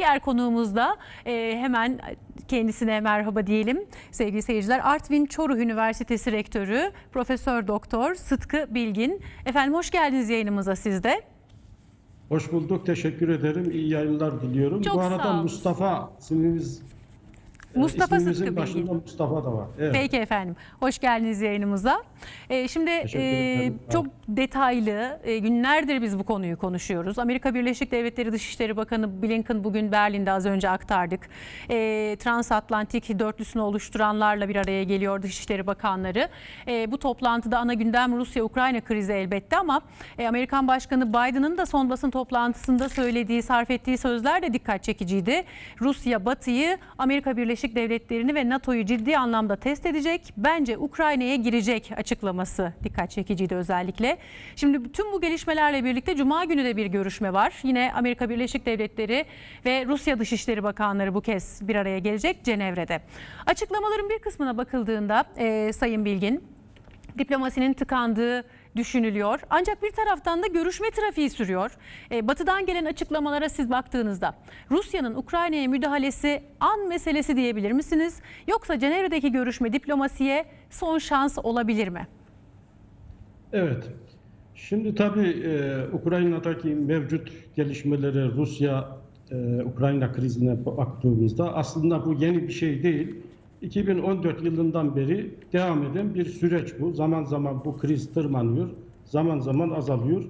Diğer konuğumuz da e, hemen kendisine merhaba diyelim sevgili seyirciler. Artvin Çoruh Üniversitesi Rektörü Profesör Doktor Sıtkı Bilgin. Efendim hoş geldiniz yayınımıza siz de. Hoş bulduk. Teşekkür ederim. İyi yayınlar diliyorum. Çok Bu arada. Mustafa ismimiz e, Mustafa ismimizin Sıtkı başında Bilgin. Mustafa da var. Evet. Peki efendim. Hoş geldiniz yayınımıza. Ee, şimdi Teşekkür e, ederim. çok detaylı e, günlerdir biz bu konuyu konuşuyoruz. Amerika Birleşik Devletleri Dışişleri Bakanı Blinken bugün Berlin'de az önce aktardık. E, Transatlantik dörtlüsünü oluşturanlarla bir araya geliyor Dışişleri Bakanları. E, bu toplantıda ana gündem Rusya-Ukrayna krizi elbette ama e, Amerikan Başkanı Biden'ın da son basın toplantısında söylediği, sarf ettiği sözler de dikkat çekiciydi. Rusya Batı'yı, Amerika Birleşik Devletleri'ni ve NATO'yu ciddi anlamda test edecek. Bence Ukrayna'ya girecek açıklaması dikkat çekiciydi özellikle. Şimdi tüm bu gelişmelerle birlikte Cuma günü de bir görüşme var. Yine Amerika Birleşik Devletleri ve Rusya Dışişleri Bakanları bu kez bir araya gelecek Cenevre'de. Açıklamaların bir kısmına bakıldığında e, Sayın Bilgin, diplomasinin tıkandığı düşünülüyor. Ancak bir taraftan da görüşme trafiği sürüyor. E, batı'dan gelen açıklamalara siz baktığınızda Rusya'nın Ukrayna'ya müdahalesi an meselesi diyebilir misiniz? Yoksa Cenevre'deki görüşme diplomasiye son şans olabilir mi? Evet. Şimdi tabii e, Ukrayna'daki mevcut gelişmelere Rusya e, Ukrayna krizine baktığımızda aslında bu yeni bir şey değil. 2014 yılından beri devam eden bir süreç bu. Zaman zaman bu kriz tırmanıyor, zaman zaman azalıyor.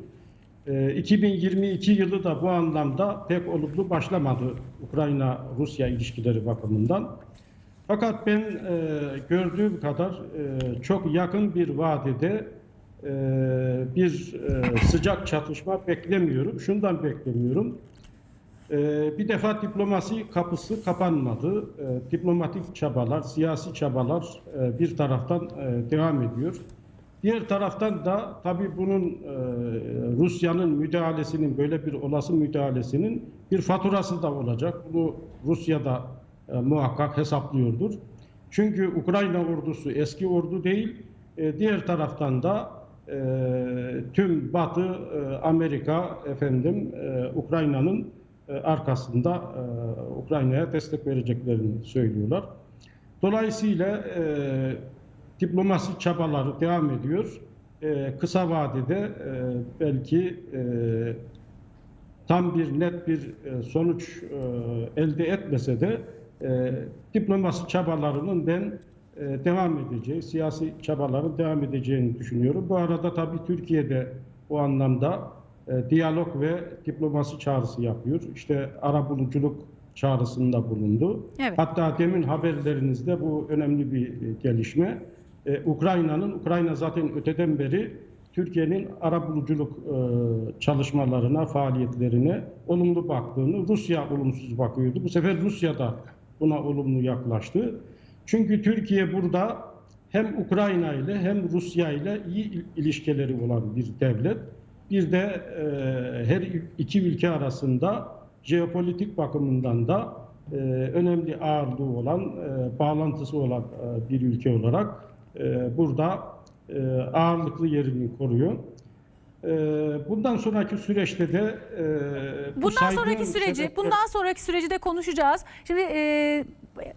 E, 2022 yılı da bu anlamda pek olumlu başlamadı Ukrayna-Rusya ilişkileri bakımından. Fakat ben e, gördüğüm kadar e, çok yakın bir vadede e, bir sıcak çatışma beklemiyorum. Şundan beklemiyorum. E, bir defa diplomasi kapısı kapanmadı. E, diplomatik çabalar, siyasi çabalar e, bir taraftan e, devam ediyor. Diğer taraftan da tabii bunun e, Rusya'nın müdahalesinin böyle bir olası müdahalesinin bir faturası da olacak. Bunu Rusya da muhakkak hesaplıyordur. Çünkü Ukrayna ordusu eski ordu değil. Diğer taraftan da tüm Batı, Amerika, efendim Ukrayna'nın arkasında e, Ukrayna'ya destek vereceklerini söylüyorlar. Dolayısıyla e, diplomasi çabaları devam ediyor. E, kısa vadede e, belki e, tam bir net bir e, sonuç e, elde etmese de e, diplomasi çabalarının ben e, devam edeceği, siyasi çabaların devam edeceğini düşünüyorum. Bu arada tabii Türkiye'de bu anlamda e, diyalog ve diplomasi çağrısı yapıyor. İşte arabuluculuk çağrısında bulundu. Evet. Hatta demin haberlerinizde bu önemli bir e, gelişme. E, Ukrayna'nın, Ukrayna zaten öteden beri Türkiye'nin arabuluculuk e, çalışmalarına, faaliyetlerine olumlu baktığını, Rusya olumsuz bakıyordu. Bu sefer Rusya da buna olumlu yaklaştı. Çünkü Türkiye burada hem Ukrayna ile hem Rusya ile iyi il- ilişkileri olan bir devlet. Bir de e, her iki ülke arasında jeopolitik bakımından da e, önemli ağırlığı olan, e, bağlantısı olan e, bir ülke olarak e, burada e, ağırlıklı yerini koruyor. E, bundan sonraki süreçte de e, bu Bundan sonraki süreci, sebepler- bundan sonraki süreci de konuşacağız. Şimdi e,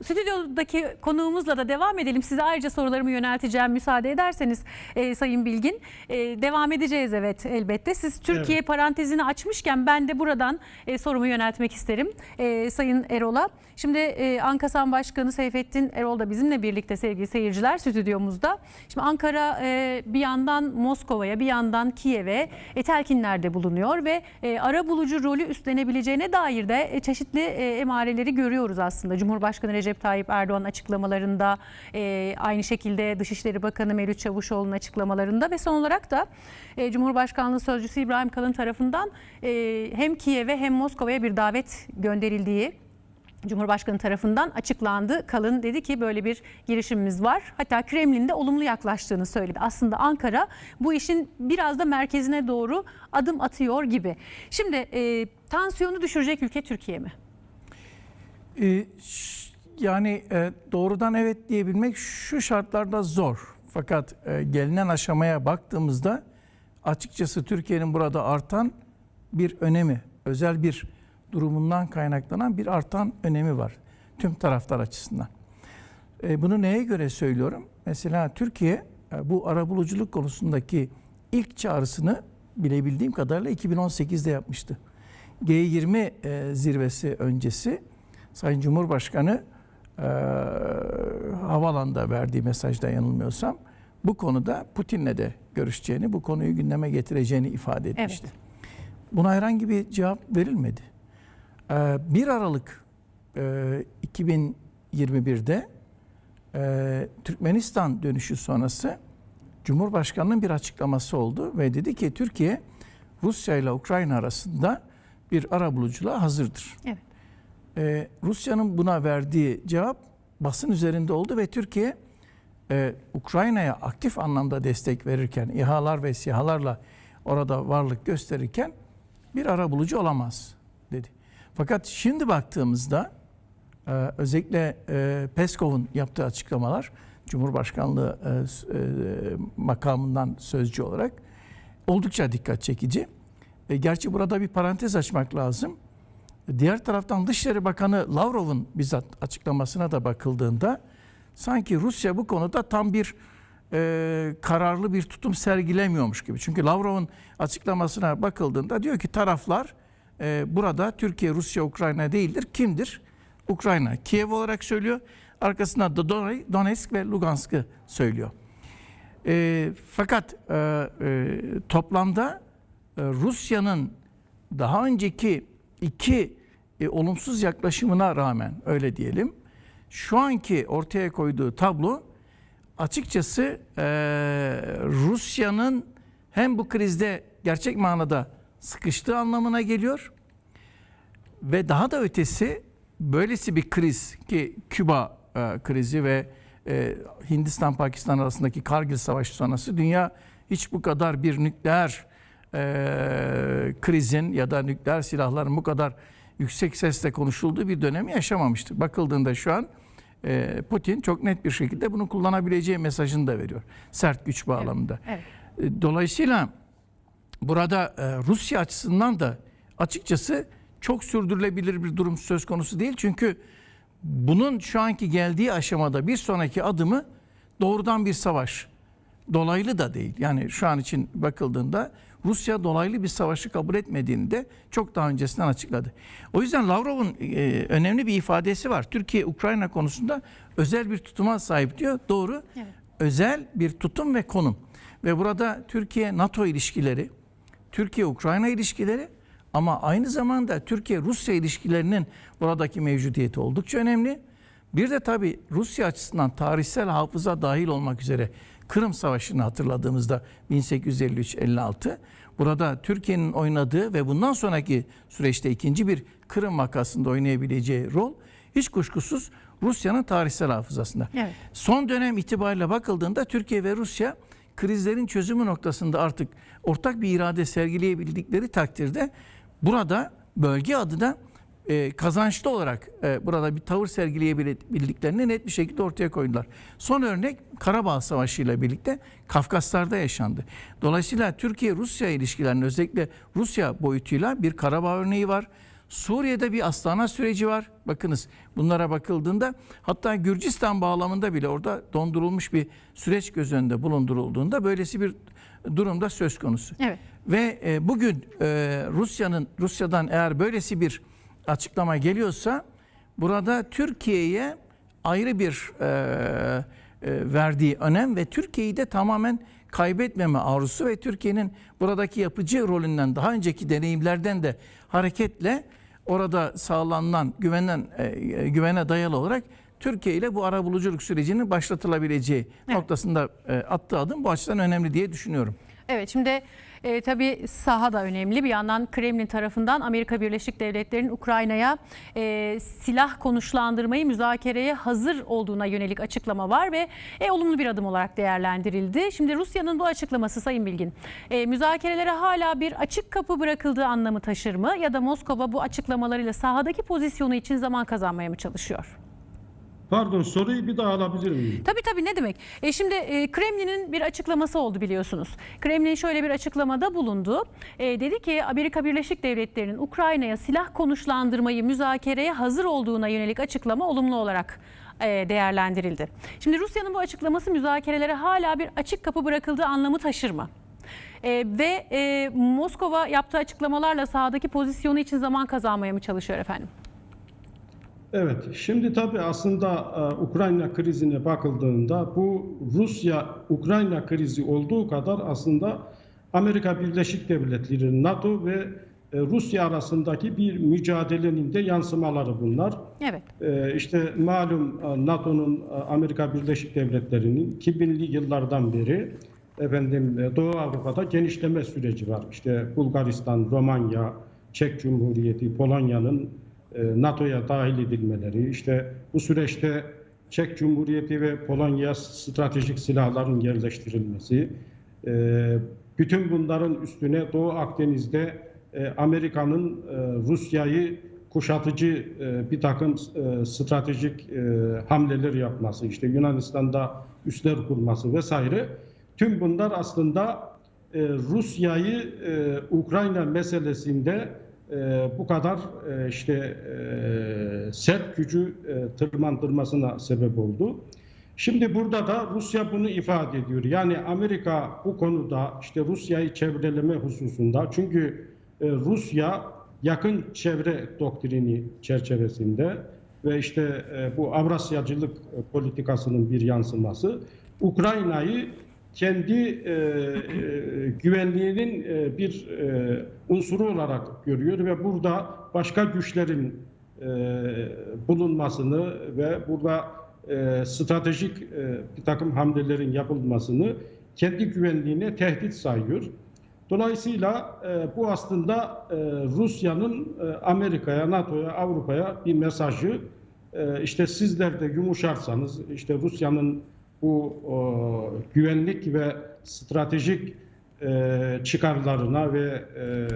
stüdyodaki konuğumuzla da devam edelim. Size ayrıca sorularımı yönelteceğim müsaade ederseniz e, Sayın Bilgin. E, devam edeceğiz evet elbette. Siz Türkiye Evet. parantezini açmışken ben de buradan e, sorumu yöneltmek isterim e, Sayın Erol'a. Şimdi e, Ankasan Başkanı Seyfettin Erol da bizimle birlikte sevgili seyirciler stüdyomuzda. Şimdi Ankara e, bir yandan Moskova'ya bir yandan Kiev'e e, telkinlerde bulunuyor ve e, ara bulucu rolü üstlenebileceğine dair de e, çeşitli e, emareleri görüyoruz aslında. Cumhurbaşkanı Recep Tayyip Erdoğan açıklamalarında e, aynı şekilde Dışişleri Bakanı Mevlüt Çavuşoğlu'nun açıklamalarında ve son olarak da e, Cumhurbaşkanlığı Sözcüsü İbrahim Kalın tarafından e, hem Kiev'e hem Moskova'ya bir davet gönderildiği Cumhurbaşkanı tarafından açıklandı. Kalın dedi ki böyle bir girişimimiz var. Hatta Kremlin'de olumlu yaklaştığını söyledi. Aslında Ankara bu işin biraz da merkezine doğru adım atıyor gibi. Şimdi e, tansiyonu düşürecek ülke Türkiye mi? Ş- yani e, doğrudan evet diyebilmek şu şartlarda zor. Fakat e, gelinen aşamaya baktığımızda açıkçası Türkiye'nin burada artan bir önemi, özel bir durumundan kaynaklanan bir artan önemi var tüm taraftar açısından. E, bunu neye göre söylüyorum? Mesela Türkiye e, bu arabuluculuk konusundaki ilk çağrısını bilebildiğim kadarıyla 2018'de yapmıştı. G20 e, zirvesi öncesi Sayın Cumhurbaşkanı e, havalanda verdiği mesajda yanılmıyorsam bu konuda Putin'le de görüşeceğini, bu konuyu gündeme getireceğini ifade etmişti. Buna herhangi bir cevap verilmedi. Ee, 1 Aralık e, 2021'de e, Türkmenistan dönüşü sonrası Cumhurbaşkanı'nın bir açıklaması oldu ve dedi ki Türkiye Rusya ile Ukrayna arasında bir arabuluculuğa hazırdır. Evet. Ee, Rusya'nın buna verdiği cevap basın üzerinde oldu ve Türkiye e, Ukrayna'ya aktif anlamda destek verirken, İHA'lar ve SİHA'larla orada varlık gösterirken bir arabulucu olamaz dedi. Fakat şimdi baktığımızda e, özellikle e, Peskov'un yaptığı açıklamalar Cumhurbaşkanlığı e, e, makamından sözcü olarak oldukça dikkat çekici. E, gerçi burada bir parantez açmak lazım. Diğer taraftan Dışişleri Bakanı Lavrov'un bizzat açıklamasına da bakıldığında sanki Rusya bu konuda tam bir e, kararlı bir tutum sergilemiyormuş gibi. Çünkü Lavrov'un açıklamasına bakıldığında diyor ki taraflar e, burada Türkiye, Rusya, Ukrayna değildir. Kimdir? Ukrayna. Kiev olarak söylüyor. Arkasından da Don- Donetsk ve Lugansk'ı söylüyor. E, fakat e, e, toplamda e, Rusya'nın daha önceki iki e, olumsuz yaklaşımına rağmen öyle diyelim. Şu anki ortaya koyduğu tablo açıkçası e, Rusya'nın hem bu krizde gerçek manada sıkıştığı anlamına geliyor ve daha da ötesi böylesi bir kriz ki Küba e, krizi ve e, Hindistan-Pakistan arasındaki Kargil Savaşı sonrası dünya hiç bu kadar bir nükleer e, krizin ya da nükleer silahların bu kadar yüksek sesle konuşulduğu bir dönemi yaşamamıştır. Bakıldığında şu an e, Putin çok net bir şekilde bunu kullanabileceği mesajını da veriyor. Sert güç bağlamında. Evet. E, Dolayısıyla burada e, Rusya açısından da açıkçası çok sürdürülebilir bir durum söz konusu değil. Çünkü bunun şu anki geldiği aşamada bir sonraki adımı doğrudan bir savaş. Dolaylı da değil. Yani şu an için bakıldığında Rusya dolaylı bir savaşı kabul etmediğini de çok daha öncesinden açıkladı. O yüzden Lavrov'un e, önemli bir ifadesi var. Türkiye Ukrayna konusunda özel bir tutuma sahip diyor. Doğru. Evet. Özel bir tutum ve konum. Ve burada Türkiye NATO ilişkileri, Türkiye Ukrayna ilişkileri ama aynı zamanda Türkiye Rusya ilişkilerinin buradaki mevcudiyeti oldukça önemli. Bir de tabii Rusya açısından tarihsel hafıza dahil olmak üzere Kırım Savaşı'nı hatırladığımızda 1853-56 burada Türkiye'nin oynadığı ve bundan sonraki süreçte ikinci bir Kırım vakasında oynayabileceği rol hiç kuşkusuz Rusya'nın tarihsel hafızasında. Evet. Son dönem itibariyle bakıldığında Türkiye ve Rusya krizlerin çözümü noktasında artık ortak bir irade sergileyebildikleri takdirde burada bölge adına e, kazançlı olarak e, burada bir tavır sergileyebildiklerini net bir şekilde ortaya koydular. Son örnek Karabağ Savaşı ile birlikte Kafkaslar'da yaşandı. Dolayısıyla Türkiye-Rusya ilişkilerinin özellikle Rusya boyutuyla bir Karabağ örneği var. Suriye'de bir Astana süreci var. Bakınız bunlara bakıldığında hatta Gürcistan bağlamında bile orada dondurulmuş bir süreç göz önünde bulundurulduğunda böylesi bir durumda söz konusu. Evet. Ve e, bugün e, Rusya'nın Rusya'dan eğer böylesi bir açıklama geliyorsa burada Türkiye'ye ayrı bir e, e, verdiği önem ve Türkiye'yi de tamamen kaybetmeme arzusu ve Türkiye'nin buradaki yapıcı rolünden daha önceki deneyimlerden de hareketle orada sağlanılan güvenen e, e, güvene dayalı olarak Türkiye ile bu arabuluculuk sürecinin başlatılabileceği noktasında e, attığı adım bu açıdan önemli diye düşünüyorum. Evet şimdi e, tabii saha da önemli. Bir yandan Kremlin tarafından Amerika Birleşik Devletleri'nin Ukrayna'ya e, silah konuşlandırmayı müzakereye hazır olduğuna yönelik açıklama var ve e, olumlu bir adım olarak değerlendirildi. Şimdi Rusya'nın bu açıklaması Sayın Bilgin e, müzakerelere hala bir açık kapı bırakıldığı anlamı taşır mı? Ya da Moskova bu açıklamalarıyla sahadaki pozisyonu için zaman kazanmaya mı çalışıyor? Pardon soruyu bir daha alabilir miyim? Tabii tabii ne demek? E şimdi e, Kremlin'in bir açıklaması oldu biliyorsunuz. Kremlin şöyle bir açıklamada bulundu. E, dedi ki Amerika Birleşik Devletleri'nin Ukrayna'ya silah konuşlandırmayı müzakereye hazır olduğuna yönelik açıklama olumlu olarak e, değerlendirildi. Şimdi Rusya'nın bu açıklaması müzakerelere hala bir açık kapı bırakıldığı anlamı taşır mı? E, ve e, Moskova yaptığı açıklamalarla sahadaki pozisyonu için zaman kazanmaya mı çalışıyor efendim? Evet, şimdi tabii aslında e, Ukrayna krizine bakıldığında bu Rusya-Ukrayna krizi olduğu kadar aslında Amerika Birleşik Devletleri, NATO ve e, Rusya arasındaki bir mücadelenin de yansımaları bunlar. Evet. E, işte malum NATO'nun Amerika Birleşik Devletleri'nin 2000'li yıllardan beri efendim Doğu Avrupa'da genişleme süreci var. İşte Bulgaristan, Romanya, Çek Cumhuriyeti, Polonya'nın NATO'ya dahil edilmeleri, işte bu süreçte Çek Cumhuriyeti ve Polonya stratejik silahların yerleştirilmesi, e, bütün bunların üstüne Doğu Akdeniz'de e, Amerika'nın e, Rusya'yı kuşatıcı e, bir takım e, stratejik e, hamleler yapması, işte Yunanistan'da üsler kurması vesaire. Tüm bunlar aslında e, Rusya'yı e, Ukrayna meselesinde e, bu kadar e, işte e, sert gücü e, tırmandırmasına sebep oldu. Şimdi burada da Rusya bunu ifade ediyor. Yani Amerika bu konuda işte Rusya'yı çevreleme hususunda çünkü e, Rusya yakın çevre doktrini çerçevesinde ve işte e, bu Avrasyacılık e, politikasının bir yansıması Ukrayna'yı kendi e, e, güvenliğinin e, bir e, unsuru olarak görüyor ve burada başka güçlerin e, bulunmasını ve burada e, stratejik e, bir takım hamlelerin yapılmasını kendi güvenliğine tehdit sayıyor. Dolayısıyla e, bu aslında e, Rusya'nın e, Amerika'ya, NATO'ya, Avrupa'ya bir mesajı. E, işte sizler de yumuşarsanız, işte Rusya'nın bu e, güvenlik ve stratejik e, çıkarlarına ve e,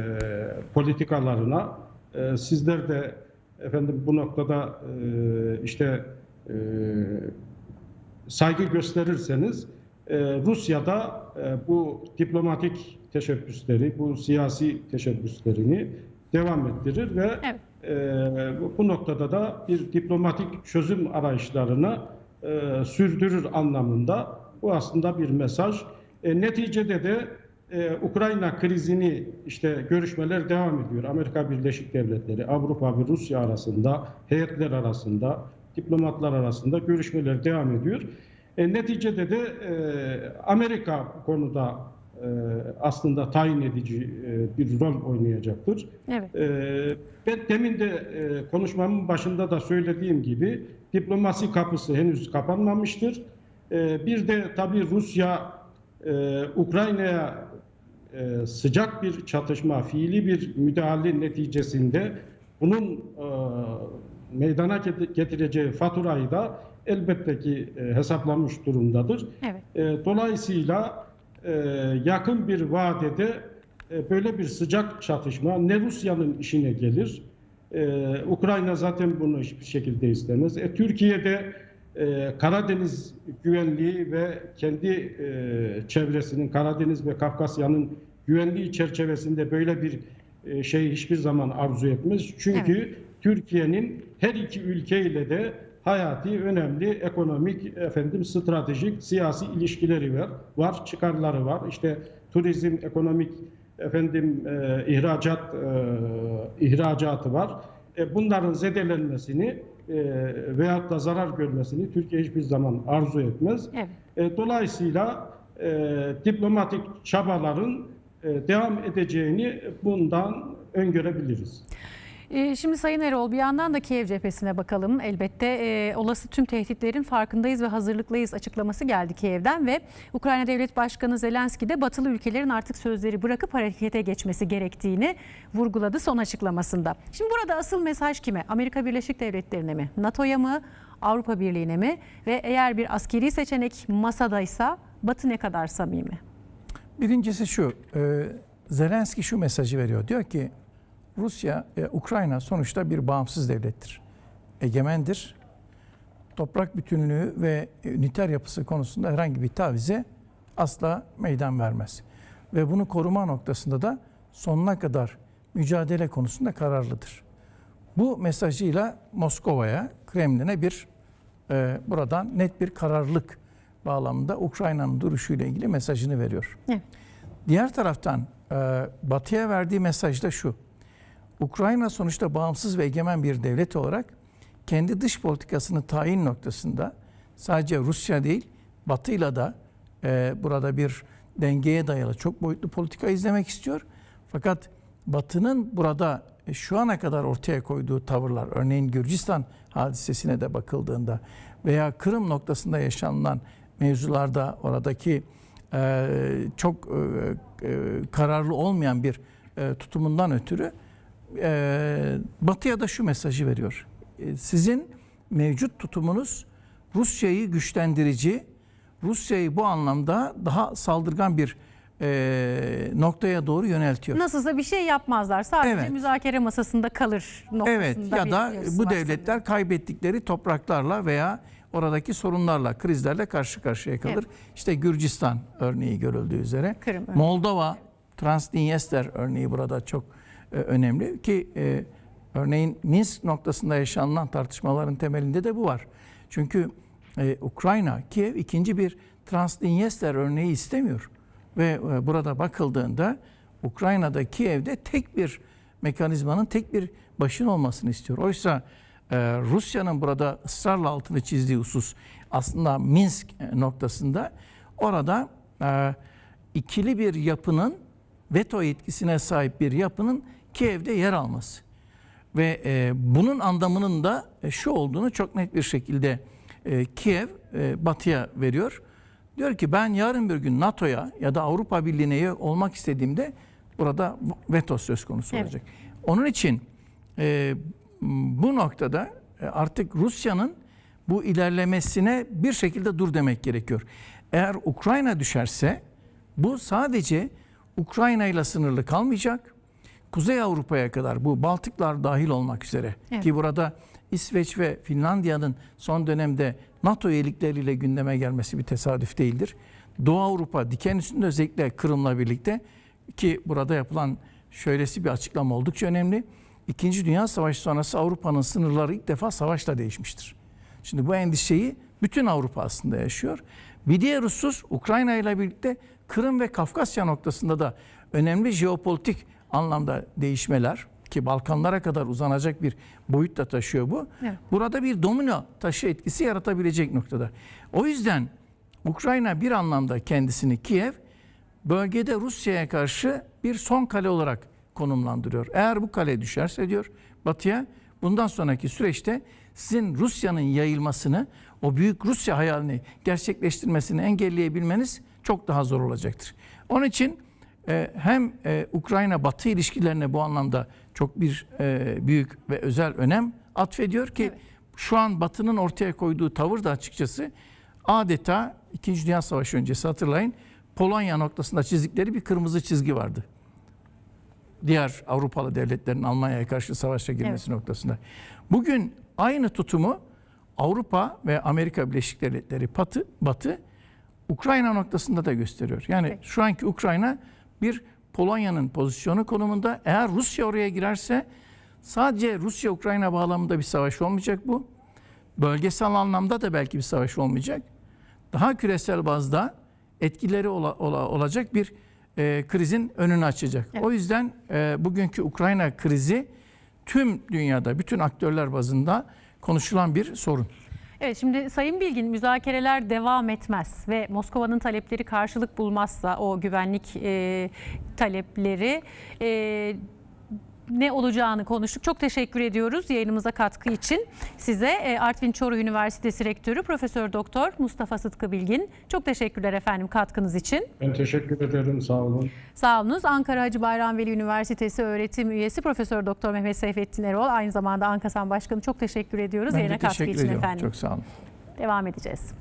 politikalarına e, sizler de efendim bu noktada e, işte e, saygı gösterirseniz e, Rusya'da e, bu diplomatik teşebbüsleri, bu siyasi teşebbüslerini devam ettirir ve Evet. e, bu- noktada da bir diplomatik çözüm arayışlarına e, sürdürür anlamında bu aslında bir mesaj. E, neticede de e, Ukrayna krizini işte görüşmeler devam ediyor. Amerika Birleşik Devletleri, Avrupa ve Rusya arasında, heyetler arasında, diplomatlar arasında görüşmeler devam ediyor. E, neticede de e, Amerika konuda aslında tayin edici e, bir rol oynayacaktır. Evet. Ee, Ben demin de e, konuşmamın başında da söylediğim gibi diplomasi kapısı henüz kapanmamıştır. Ee, Bir de tabii Rusya e, Ukrayna'ya sıcak bir çatışma, fiili bir müdahale neticesinde bunun meydana get- getireceği faturayı da elbette ki hesaplamış durumdadır. Evet. Dolayısıyla e, yakın bir vadede e, böyle bir sıcak çatışma ne Rusya'nın işine gelir, e, Ukrayna zaten bunu hiçbir şekilde istemez. E, Türkiye'de e, Karadeniz güvenliği ve kendi e, çevresinin, Karadeniz ve Kafkasya'nın güvenliği çerçevesinde böyle bir e, şey hiçbir zaman arzu etmez. Çünkü Türkiye'nin her iki ülkeyle de hayati, önemli ekonomik, efendim stratejik, siyasi ilişkileri var, var, çıkarları var. İşte turizm, ekonomik, efendim e, ihracat, e, ihracatı var. E, bunların zedelenmesini e, veyahut da zarar görmesini Türkiye hiçbir zaman arzu etmez. Evet. E, dolayısıyla e, diplomatik çabaların e, devam edeceğini bundan öngörebiliriz. Ee, Şimdi Sayın Erol bir yandan da Kiev cephesine bakalım. Elbette e, olası tüm tehditlerin farkındayız ve hazırlıklıyız açıklaması geldi Kiev'den ve Ukrayna Devlet Başkanı Zelenski de batılı ülkelerin artık sözleri bırakıp harekete geçmesi gerektiğini vurguladı son açıklamasında. Şimdi burada asıl mesaj kime? Amerika Birleşik Devletleri'ne mi? NATO'ya mı? Avrupa Birliği'ne mi? Ve eğer bir askeri seçenek masadaysa Batı ne kadar samimi? Birincisi şu, e, Zelenski şu mesajı veriyor. Diyor ki Rusya, e, Ukrayna sonuçta bir bağımsız devlettir. Egemendir. toprak bütünlüğü ve üniter yapısı konusunda herhangi bir tavize asla meydan vermez. Ve bunu koruma noktasında da sonuna kadar mücadele konusunda kararlıdır. Bu mesajıyla Moskova'ya, Kremlin'e bir e, buradan net bir kararlılık bağlamında Ukrayna'nın duruşuyla ilgili mesajını veriyor. Evet. Diğer taraftan e, Batı'ya verdiği mesaj da şu. Ukrayna sonuçta bağımsız ve egemen bir devlet olarak kendi dış politikasını tayin noktasında sadece Rusya değil Batı'yla da e, burada bir dengeye dayalı çok boyutlu politika izlemek istiyor. Fakat Batı'nın burada e, şu ana kadar ortaya koyduğu tavırlar, örneğin Gürcistan hadisesine de bakıldığında veya Kırım noktasında yaşanılan mevzularda oradaki e, çok e, e, kararlı olmayan bir e, tutumundan ötürü e, Batı'ya da şu mesajı veriyor. E, sizin mevcut tutumunuz Rusya'yı güçlendirici, Rusya'yı bu anlamda daha saldırgan bir e, noktaya doğru yöneltiyor. Nasılsa bir şey yapmazlar. Sadece Evet. müzakere masasında kalır noktasında Evet ya da bu devletler kaybettikleri topraklarla veya oradaki sorunlarla, krizlerle karşı karşıya kalır. Evet. İşte Gürcistan örneği görüldüğü üzere. Kırım. Moldova, Transnistria örneği burada çok önemli ki e, örneğin Minsk noktasında yaşanılan tartışmaların temelinde de bu var. Çünkü e, Ukrayna, Kiev ikinci bir Transnistria örneği istemiyor. Ve e, burada bakıldığında Ukrayna'da Kiev'de tek bir mekanizmanın tek bir başın olmasını istiyor. Oysa e, Rusya'nın burada ısrarla altını çizdiği husus aslında Minsk e, noktasında orada e, ikili bir yapının veto yetkisine sahip bir yapının Kiev'de yer alması. Ve e, bunun anlamının da e, şu olduğunu çok net bir şekilde e, Kiev e, Batı'ya veriyor. Diyor ki ben yarın bir gün NATO'ya ya da Avrupa Birliği'ne olmak istediğimde burada veto söz konusu Evet. olacak. Onun için e, bu noktada e, artık Rusya'nın bu ilerlemesine bir şekilde dur demek gerekiyor. Eğer Ukrayna düşerse bu sadece Ukrayna ile sınırlı kalmayacak. Kuzey Avrupa'ya kadar bu Baltıklar dahil olmak üzere Evet. ki burada İsveç ve Finlandiya'nın son dönemde NATO üyelikleriyle gündeme gelmesi bir tesadüf değildir. Doğu Avrupa diken üstünde özellikle Kırım'la birlikte ki burada yapılan şöylesi bir açıklama oldukça önemli. İkinci Dünya Savaşı sonrası Avrupa'nın sınırları ilk defa savaşla değişmiştir. Şimdi bu endişeyi bütün Avrupa aslında yaşıyor. Bir diğer husus Ukrayna ile birlikte Kırım ve Kafkasya noktasında da önemli jeopolitik anlamda değişmeler ki Balkanlara kadar uzanacak bir boyut da taşıyor bu. Evet. Burada bir domino taşı etkisi yaratabilecek noktada. O yüzden Ukrayna bir anlamda kendisini Kiev bölgede Rusya'ya karşı bir son kale olarak konumlandırıyor. Eğer bu kale düşerse diyor Batı'ya bundan sonraki süreçte sizin Rusya'nın yayılmasını, o büyük Rusya hayalini gerçekleştirmesini engelleyebilmeniz çok daha zor olacaktır. Onun için hem e, Ukrayna-Batı ilişkilerine bu anlamda çok bir e, büyük ve özel önem atfediyor ki Evet. şu an Batı'nın ortaya koyduğu tavır da açıkçası adeta İkinci Dünya Savaşı öncesi hatırlayın Polonya noktasında çizdikleri bir kırmızı çizgi vardı. Diğer Avrupalı devletlerin Almanya'ya karşı savaşa girmesi noktasında. Bugün aynı tutumu Avrupa ve Amerika Birleşik Devletleri Batı, Batı Ukrayna noktasında da gösteriyor. Yani Peki. şu anki Ukrayna bir Polonya'nın pozisyonu konumunda. Eğer Rusya oraya girerse sadece Rusya-Ukrayna bağlamında bir savaş olmayacak bu. Bölgesel anlamda da belki bir savaş olmayacak. Daha küresel bazda etkileri ola- ola- olacak bir e, krizin önünü açacak. Evet. O yüzden e, bugünkü Ukrayna krizi tüm dünyada, bütün aktörler bazında konuşulan bir sorun. Evet şimdi Sayın Bilgin müzakereler devam etmez ve Moskova'nın talepleri karşılık bulmazsa o güvenlik e, talepleri e, ne olacağını konuştuk. Çok teşekkür ediyoruz yayınımıza katkı için. Size e, Artvin Çoruh Üniversitesi Rektörü Profesör Doktor Mustafa Sıtkı Bilgin. Çok teşekkürler efendim katkınız için. Ben teşekkür ederim. Sağ olun. Sağ olunuz. Ankara Hacı Bayram Veli Üniversitesi öğretim üyesi Profesör Doktor Mehmet Seyfettin Erol aynı zamanda Ankasan Başkanı çok teşekkür ediyoruz Ben yayına de katkı için ediyorum. efendim. Çok sağ olun. Devam edeceğiz.